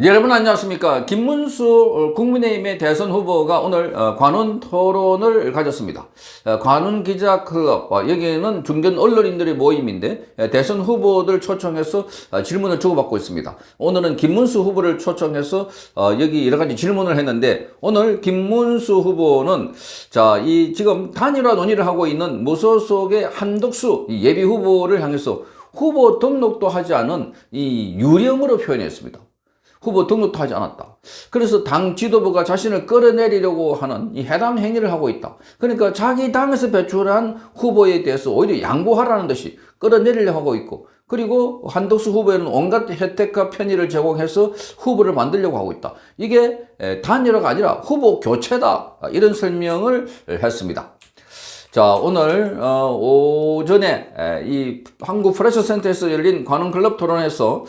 여러분 안녕하십니까. 김문수 어, 국민의힘의 대선 후보가 오늘 어, 관훈 토론을 가졌습니다. 어, 관훈 기자 클럽, 어, 여기에는 중견 언론인들의 모임인데 에, 대선 후보들 초청해서 어, 질문을 주고받고 있습니다. 오늘은 김문수 후보를 초청해서 어, 여기 여러 가지 질문을 했는데 오늘 김문수 후보는 자, 이 지금 단일화 논의를 하고 있는 무소속의 한덕수 이 예비 후보를 향해서 후보 등록도 하지 않은 이 유령으로 표현했습니다. 후보 등록도 하지 않았다. 그래서 당 지도부가 자신을 끌어내리려고 하는 이 해당 행위를 하고 있다. 그러니까 자기 당에서 배출한 후보에 대해서 오히려 양보하라는 듯이 끌어내리려고 하고 있고, 그리고 한덕수 후보에는 온갖 혜택과 편의를 제공해서 후보를 만들려고 하고 있다. 이게 에, 단일화가 아니라 후보 교체다. 이런 설명을 했습니다. 자, 오늘 어, 오전에 에, 이 한국 프레스 센터에서 열린 관훈 클럽 토론에서